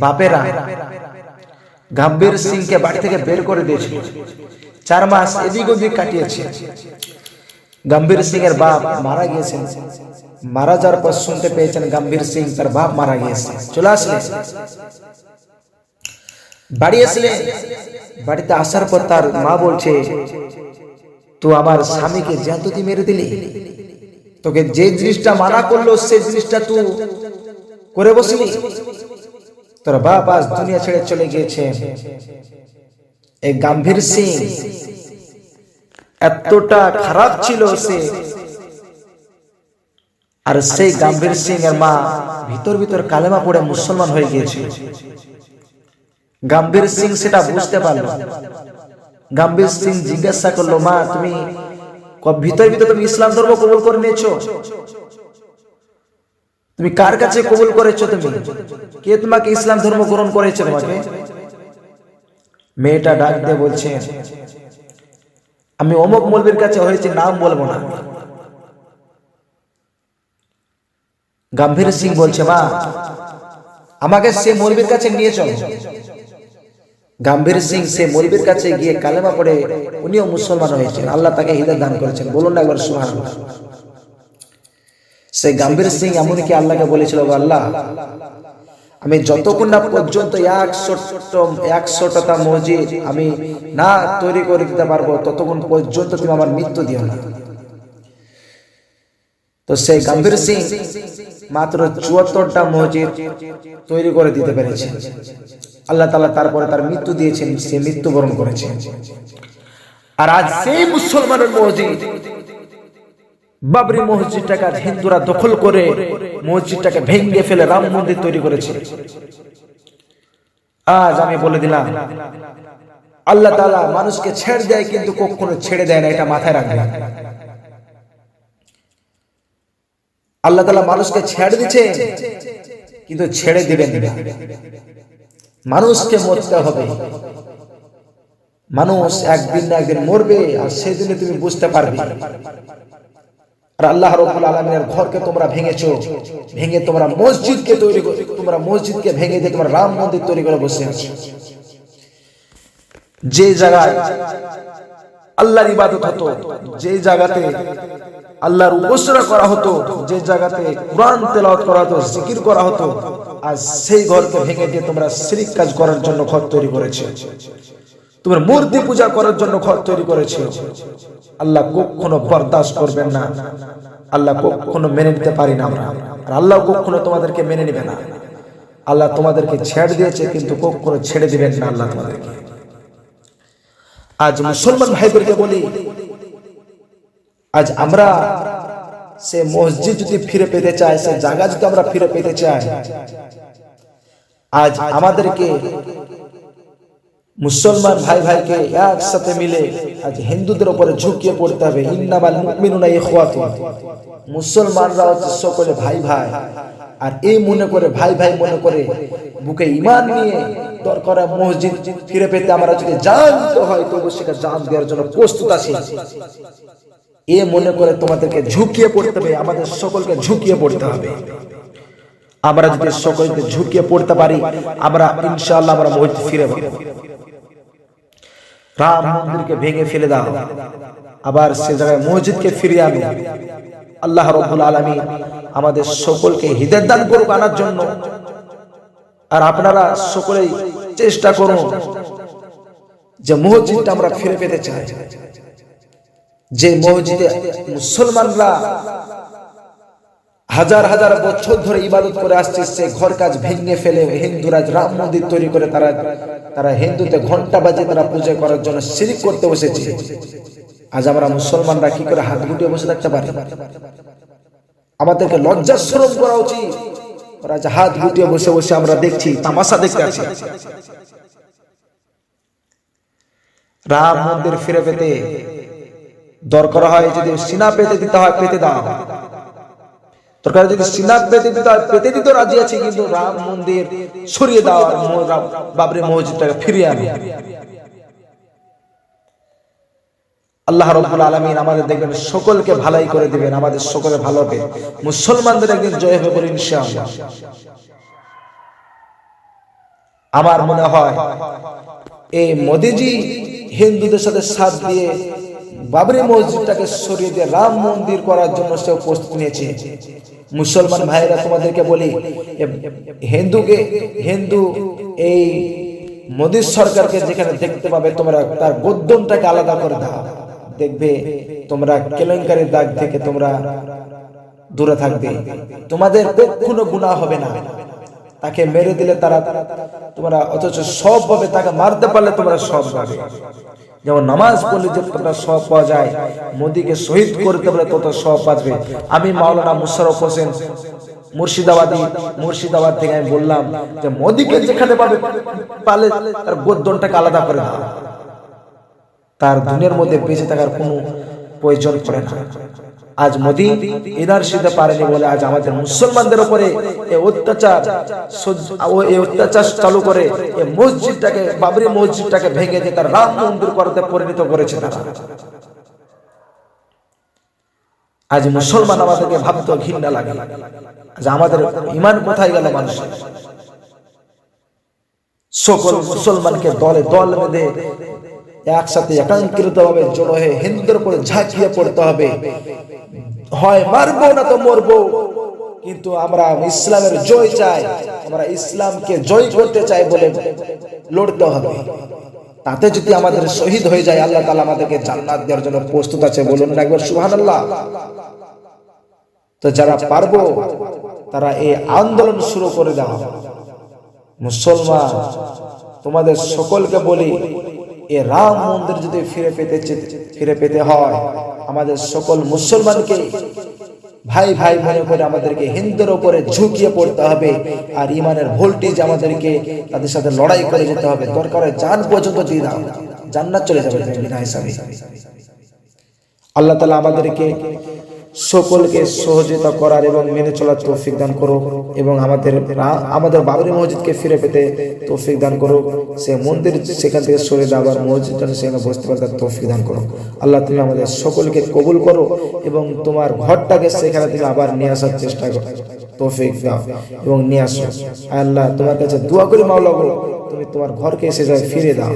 বাপেরা গাম্ভীর সিংকে বাড়ি থেকে বের করে দিয়েছিল। চার মাস এদিক ওদিক কাটিয়েছে। গম্ভীর সিং এর বাপ মারা গিয়েছেন। মারা যাওয়ার পর শুনতে পেয়েছেন গম্ভীর সিং তার বাপ মারা গিয়েছে। চলে আসলে। বাড়ি আসলে। বাড়িতে আসার পর তার মা বলছে, তো আমার স্বামীকে জ্যান্ত তুই মেরে দিলি? তোকে যে জিনিসটা মানা করল সেই জিনিসটা তুই করে বসলি? তোর বাপ আজ দুনিয়া ছেড়ে চলে গিয়েছে। এই গাম্ভীর সিং, এতটা খারাপ ছিল সে। আর সেই গাম্ভীর সিং এর মা ভিতর ভিতর কালেমা পড়ে মুসলমান হয়ে গিয়েছিল গাম্ভীর সিং সেটা বুঝতে পারল। গাম্ভীর সিং জিজ্ঞাসা করল, মা, তুমি ভিতর ভিতর তুমি ইসলাম ধর্ম কবুল করে নিয়েছো? তুমি কার কাছে কবুল করেছ তুমি? কে তোমাকে ইসলাম ধর্ম গ্রহণ করেছে তোমাকে? মেয়েটা ডাক দিয়ে বলছে, আমি অমুক মৌলবীর কাছে হয়েছে, নাম বলব না। গাম্ভীর সিং বলছে, মা, আমাকে সে মৌলবীর কাছে নিয়ে চলো। গাম্ভীর সিং সে মৌলবীর কাছে গিয়ে কালেমা পড়ে, উনিও মুসলমান হয়েছেন, আল্লাহ তাকে হৃদয় দান করেছেন। বলুন না একবার সুহান সে গাম্ভীর সিং এমনকি আল্লাহকে বলেছিল আল্লাহ আমি যতক্ষণ না পর্যন্ত একশোটা মসজিদ আমি না তৈরি করে দিতে পারব ততক্ষণ পর্যন্ত তুমি আমার মৃত্যু দিও না। তো সেই গম্ভীর সিং মাত্র চুয়াত্তরটা মসজিদ তৈরি করে দিতে পেরেছে। আল্লাহ তালা তারপরে তার মৃত্যু দিয়েছেন সে মৃত্যুবরণ করেছে। আর আজ সেই মুসলমানের মসজিদ বাবরি মসজিদটাকে হিন্দুরা দখল করে মসজিদটাকে ভেঙ্গে ফেলে রাম মন্দির তৈরি করেছে। আজ আমি বলে দিলাম, আল্লাহ তালা মানুষকে ছেড়ে দেয় কিন্তু কখনো ছেড়ে দেয় না, এটা মাথায় রাখবে। আল্লাহ তালা মানুষকে ছেড়ে দিচ্ছে কিন্তু ছেড়ে দিবেন মানুষকে মরতে হবে। মানুষ একদিন না একদিন মরবে, আর সেদিনে তুমি বুঝতে পারবে। আর আল্লাহ রব্বুল আলমিনের ঘরকে তোমরা ভেঙেছো। ভেঙে তোমরা মসজিদকে তৈরি তোমরা মসজিদকে ভেঙে দিয়ে তোমরা রাম মন্দির তৈরি করে বসে আছো। যে জায়গায় আল্লাহর ইবাদত হতো, যে জায়গাতে আল্লাহর উপাসনা করা হতো, যে জায়গাতে কোরআন তেলাওয়াত করা হতো, জিকির করা হতো, আর সেই ঘরকে ভেঙে দিয়ে তোমরা শিরিক কাজ করার জন্য ঘর তৈরি করেছে। তোমরা মূর্তি পূজা করার জন্য ঘর তৈরি করেছে। আল্লাহ কখনো বরদাস্ত করবেন না। আল্লাহ কখনো মেনে নিতে পারি না আমরা। আর আল্লাহ কখনো তোমাদেরকে মেনে নেবে না। আল্লাহ তোমাদেরকে ছেড়ে দিয়েছে, কিন্তু কখনো ছেড়ে দিবেন না আল্লাহ তোমাদেরকে। আজ মুসলমান ভাইদেরকে বলি, আজ আমরা সে মসজিদ যদি ফিরে পেতে চাই, সে জায়গা যদি আমরা ফিরে পেতে চাই, আজ আমাদেরকে মুসলমান ভাই ভাইকে একসাথে মিলে আজ হিন্দুদের উপরে ঝুঁকিয়ে পড়তে হবে। মুসলমানরা হচ্ছে সকলে ভাই ভাই। আর এই মনে করে ভাই ভাই মনে করে বুকে ইমান নিয়ে দরকার মসজিদ ফিরে পেতে আমরা যদি জানতে হয়, তবু সেটা জান দেওয়ার জন্য প্রস্তুত আছি। এ মনে করে তোমাদেরকে ঝুঁকিয়ে পড়তে হবে, আমাদের সকলকে ঝুঁকিয়ে পড়তে হবে। আমরা যদি সকলকে ঝুঁকিয়ে পড়তে পারি, আমরা ইনশাআল্লাহ আমরা মসজিদ ফিরে পাবো। রাম মন্দিরকে ভেঙে ফেলে দাও। আবার সে জায়গায় মসজিদকে ফিরিয়ে আনো। আল্লাহ রব্বুল আলমী আমাদের সকলকে হৃদয় দান করুক আনার জন্য। আর আপনারা সকলেই চেষ্টা করুন যে মসজিদটা আমরা ফিরে পেতে চাই। যে মসজিদে মুসলমানরা হাজার হাজার বছর ধরে ইবাদত করে আসছে, সে ঘর কাজ ভেঙে ফেলে হিন্দুরা রাম মন্দির তৈরি করে তারা তারা হিন্দুতে ঘণ্টা বাজে তারা পূজা করার জন্য শিরিক করতে বসেছে। আজ আমরা মুসলমানরা কি করে হাত গুটিয়ে বসে থাকতে পারি? আমাদেরকে লজ্জা শ্রম করা উচিত। ওরা যে হাত গুটিয়ে বসে বসে আমরা দেখছি, তামাশা দেখতে রাম মন্দির ফিরে পেতে দরকার হয় যদি সিনা পেতে দিতে হয়, পেতে দাও। দরকার যদি সিনা পেতে দিতে পেতে দিতে, রাজি আছে, কিন্তু রাম মন্দির সরিয়ে দাও আর মো- রাম- বাবরি মসজিদটাকে ফিরিয়ে আনো। আল্লাহ রব্বুল আলমিন আমাদের দেখবেন সকলকে ভালাই করে দিবেন, আমাদের সকলে ভালো হবে। মুসলমানদের একদিন জয় হবে বলে ইনশাআল্লাহ। আমার মনে হয়, এই মোদিজি হিন্দুদের সাথে সাথ দিয়ে বাবরি মসজিদটাকে সরিয়ে দিয়ে রাম মন্দির করার জন্য সে প্রস্তুতি নিয়েছে। মুসলমান ভাইরা তোমাদেরকে বলি হিন্দুকে, হিন্দু এই মোদী সরকারকে যেখানে দেখতে পাবে, তোমরা তার গদ্যমটাকে আলাদা করে দাও। দেখবে তোমরা কেলেঙ্কারির দাগ থেকে তোমরা দূরে থাকবে। তোমাদের কখনো গুণা হবে না। তাকে মেরে দিলে তারা, তোমরা অথচ সব পাবে তাকে মারতে পারলে তোমরা সব পাবে। যেমন নামাজ পড়লে যতটা সব পাওয়া যায়, মোদীকে শহীদ করতে পারে তত সব বাঁচবে আমি মাওলানা মুশারফ হোসেন, মুর্শিদাবাদী, মুর্শিদাবাদ থেকে আমি বললাম যে মোদীকে যেখানে পাবে, পালে তার গোদ্দনটাকে আলাদা করে দাও। তার দুনিয়ার মধ্যে বেঁচে থাকার কোনো প্রয়োজন পড়ে না। আজ মোদি এনআরসিতে পারেনি বলে আজ আমাদের মুসলমানদের উপরে এই অত্যাচার ও এই অত্যাচার চালু করে এই মসজিদটাকে, বাবরি মসজিদটাকে ভেঙে দিয়ে তার রাম মন্দির করতে পরিণত করেছে তারা। আজ মুসলমান আমাদেরকে ভাবতে ঘৃণা লাগে। আজ আমাদের ইমান কোথায় গেল মানুষের? সকল মুসলমানকে দলে দল বেঁধে একসাথে একাঙ্কিত ভাবে জড়ো হয়ে হিন্দুদের উপরে ঝাঁকিয়ে পড়তে হবে। হয় মারবো না তো মরবো। কিন্তু আমরা ইসলামের জয় চাই, আমরা ইসলামকে জয় করতে চাই বলে লড়তে হবে। তাতে যদি আমাদের শহীদ হয়ে যায়, আল্লাহ তালা আমাদেরকে জান্নাত দেওয়ার জন্য প্রস্তুত আছে, বলুন না একবার সুবহানাল্লাহ। তো যারা পারব, তারা এই আন্দোলন শুরু করে দাও। মুসলমান, তোমাদের সকলকে বলি এ রাম মন্দির যদি ফিরে পেতে ফিরে পেতে হয়, আমাদের সকল মুসলমানকে ভাই ভাই মনে করে আমাদেরকে হিন্দুর উপরে ঝুঁকিয়ে পড়তে হবে আর ইমানের ভোল্টেজ আমাদেরকে তাদের সাথে লড়াই করে যেতে হবে। দরকার জান পর্যন্ত দিয়ে দাও। জান্নাত চলে যাবে আল্লাহ তালা আমাদেরকে সকলকে সহযোগিতা করার এবং মেনে চলার তৌফিক দান করো এবং আমাদের আমাদের বাবরি মসজিদকে ফিরে পেতে তৌফিক দান করো। সে মন্দির সেখান থেকে সরে আবার মসজিদ যেন সেখানে বসতে পারে, তার তৌফিক দান করো। আল্লাহ তুমি আমাদের সকলকে কবুল করো এবং তোমার ঘরটাকে সেখানে থেকে আবার নিয়ে আসার চেষ্টা করো, তৌফিক দাও এবং নিয়ে আসো। আল্লাহ তোমার কাছে দোয়া করি মাওলা গো তুমি তোমার ঘরকে এসে যায় ফিরে দাও।